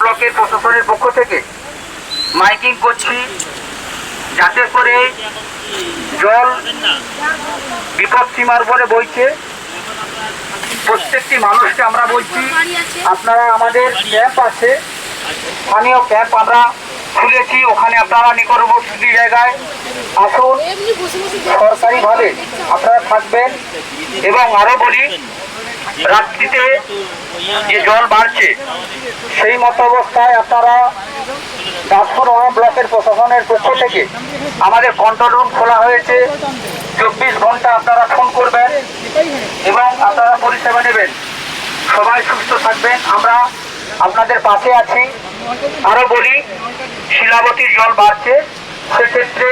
ব্লকের প্রশাসনের পক্ষ থেকে মাইকিং করছি যাতে করে জল বিপদ সীমার উপরে বইছে। প্রত্যেকটি মানুষকে আমরা বলছি, আপনারা আমাদের ক্যাম্প আছে, স্থানীয় ক্যাম্প আমরা খুলেছি, ওখানে আপনারা নিকটবর্তী জায়গায় আসুন। সরকারিভাবে আপনারা থাকবেন এবং আরও বলি রাত্রিতে যে জল বাড়ছে, সেই মতো অবস্থায় আপনারা দাসপুরমা ব্লকের প্রশাসনের পক্ষ থেকে আমাদের কন্ট্রোল রুম খোলা হয়েছে। চব্বিশ ঘণ্টা আপনারা ফোন করবেন এবং আপনারা পরিষেবা নেবেন। সবাই সুস্থ থাকবেন। আমরা আপনাদের পাশে আছি। আরও বলি, শিলাবতীর জল বাড়ছে। সেক্ষেত্রে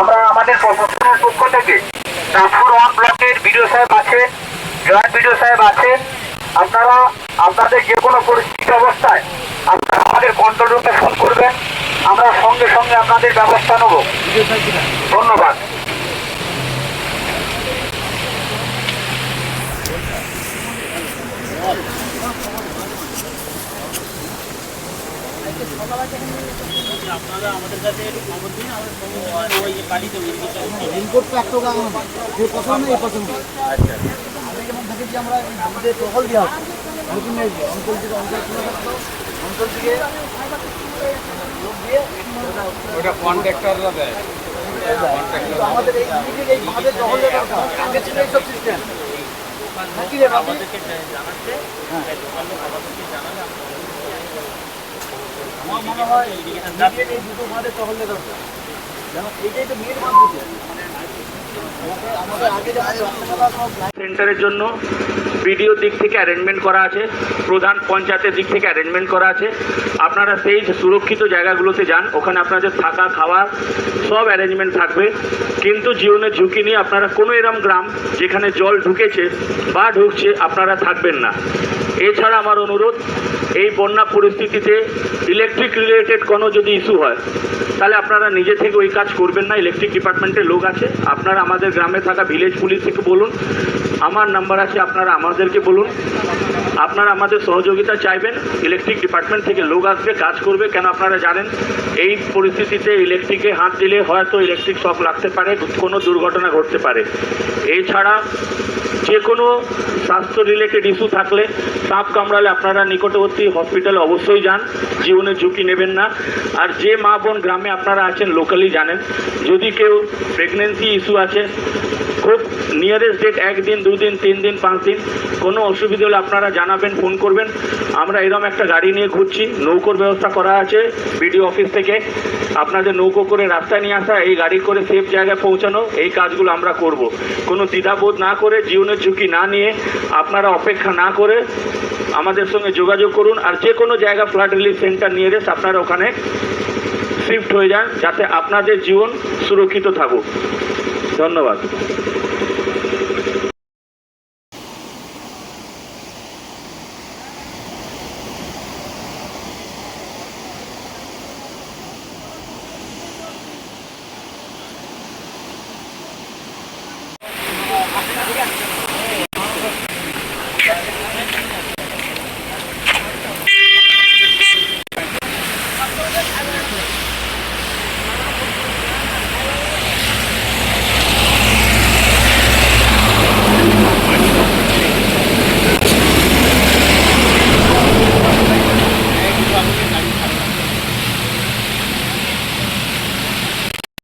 আমরা আমাদের প্রশাসনের পক্ষ থেকে দাসপুর ওয়ান ব্লকের বিডিও সাহেব আছে জয়েন্ট বিডিও সাহেব আছে আপনারা আপনাদের যে কোনো পরিস্থিতি অবস্থায় আপনারা আমাদের কন্ট্রোল রুমে ফোন করবেন। আমরা সঙ্গে সঙ্গে আপনাদের ব্যবস্থা নেব। ধন্যবাদ। আপনারা আমাদের কাছে খবর দিন আমাদের ওই বাড়িতে আচ্ছা যেমন দেখেছি আমরা এই আমাদের টহল দেওয়া হচ্ছে নতুন এই অঞ্চল থেকে অঞ্চল থাকতো অঞ্চল থেকে লোক দিয়ে ওটা কন্ট্রাক্টররা দেয়। কিন্তু আমাদের এই ইউনিটের এই টহল দেওয়া আগে ছিল এইসব সিস্টেম নাকি রে বাবু? আমাদেরকে জানাচ্ছে আমাদেরকে জানালে আমার মনে হয় এই দুটো ভাবে টহল দেওয়া দরকার যেন এইটাই তো মেয়ের ভাব সেন্টারের জন্য বিডিওর দিক থেকে অ্যারেঞ্জমেন্ট করা আছে, প্রধান পঞ্চায়েতের দিক থেকে অ্যারেঞ্জমেন্ট করা আছে। আপনারা সেই সুরক্ষিত জায়গাগুলোতে যান, ওখানে আপনাদের থাকা, খাওয়া, সব অ্যারেঞ্জমেন্ট থাকবে। কিন্তু জীবনের ঝুঁকি নিয়ে আপনারা কোনো এরম গ্রাম যেখানে জল ঢুকেছে বা ঢুকছে, আপনারা থাকবেন না। এছাড়া আমার অনুরোধ, এই বন্যা পরিস্থিতিতে ইলেকট্রিক রিলেটেড কোনো যদি ইস্যু হয় তাহলে আপনারা নিজে থেকে ওই কাজ করবেন না ইলেকট্রিক ডিপার্টমেন্টের লোক আছে। আপনারা আমাদের গ্রামে থাকা ভিলেজ পুলিশ থেকে বলুন। আমার নাম্বার আছে, আপনারা আমাদেরকে বলুন। আপনারা আমাদের সহযোগিতা চাইবেন ইলেকট্রিক ডিপার্টমেন্ট থেকে লোক আসবে, কাজ করবে, কেন আপনারা জানেন? এই পরিস্থিতিতে ইলেকট্রিকে হাত দিলে হয়তো ইলেকট্রিক শক লাগতে পারে, কোনো দুর্ঘটনা ঘটতে পারে। এছাড়া যে কোনো স্বাস্থ্য রিলেটেড ইস্যু থাকলে সাপ কামড়ালে আপনারা নিকটবর্তী হসপিটালে অবশ্যই যান, জীবনের ঝুঁকি নেবেন না। আর যে মা বোন গ্রামে আপনারা আছেন লোকালি জানেন। যদি কেউ প্রেগনেন্সি ইস্যু আছে খুব নিয়ারেস্ট ডেট একদিন, দুদিন তিন দিন পাঁচ দিন কোনো অসুবিধা হলে আপনারা জানাবেন, ফোন করবেন। আমরা এরকম একটা গাড়ি নিয়ে ঘুরছি, নৌকোর ব্যবস্থা করা আছে বিডিও অফিস থেকে। আপনাদের নৌকো করে রাস্তায় নিয়ে আসা, এই গাড়ি করে সেফ জায়গায় পৌঁছানো, এই কাজগুলো আমরা করব। কোনো দ্বিধাবোধ না করে, জীবনের ঝুঁকি না নিয়ে আপনারা অপেক্ষা না করে আমাদের সঙ্গে যোগাযোগ করুন আর যে কোনো জায়গা ফ্লাড রিলিফ সেন্টার নিয়ে নিয়ারেস্ট আপনারা ওখানে শিফট হয়ে যান, যাতে আপনাদের জীবন সুরক্ষিত থাকুক। ধন্যবাদ।